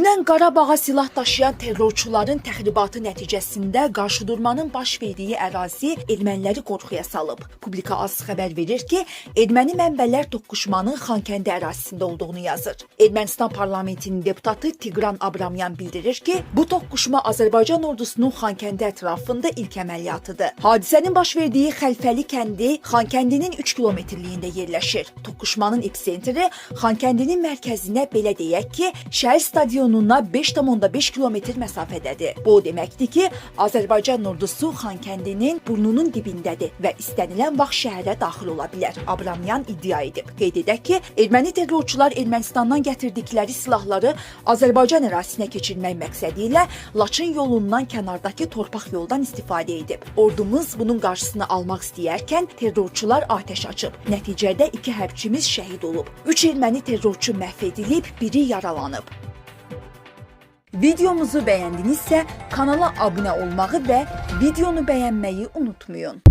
Dünən Qarabağa silah daşıyan terrorçuların təxribatı nəticəsində qarşıdurmanın baş verdiyi ərazi erməniləri qorxuya salıb. Publika az xəbər verir ki, erməni mənbələr toqquşmanın Xankəndi ərazisində olduğunu yazır. Ermənistan parlamentinin deputatı Tigran Abramyan bildirir ki, bu toqquşma Azərbaycan ordusunun Xankəndi ətrafında ilk əməliyyatıdır. Hadisənin baş verdiyi Xəlfəli kəndi Xankəndinin 3 kilometrliyində yerləşir. Toqquşmanın epitsentri Xankəndinin mərkəzinə belə deyək ki, şəhər stadionuna 5,5 kilometr məsafədədir. Bu o deməkdir ki, Azərbaycan ordusu Xankəndinin burnunun dibindədir və istənilən vaxt şəhərə daxil ola bilər. Abramyan iddia edib. Qeyd edək ki, erməni terrorçular Ermənistandan gətirdikləri silahları Azərbaycan ərazisinə keçirmək məqsədi ilə Laçın yolundan kənardakı torpaq yoldan istifadə edib. Ordumuz bunun qarşısını almaq istəyərkən terrorçular atəş açıb. Nəticədə iki hərbçimiz şəhid olub. 3 erməni terrorçu məhv edilib, biri yaralanıb. Videomuzu bəyəndinizsə kanala abunə olmağı və videonu bəyənməyi unutmayın.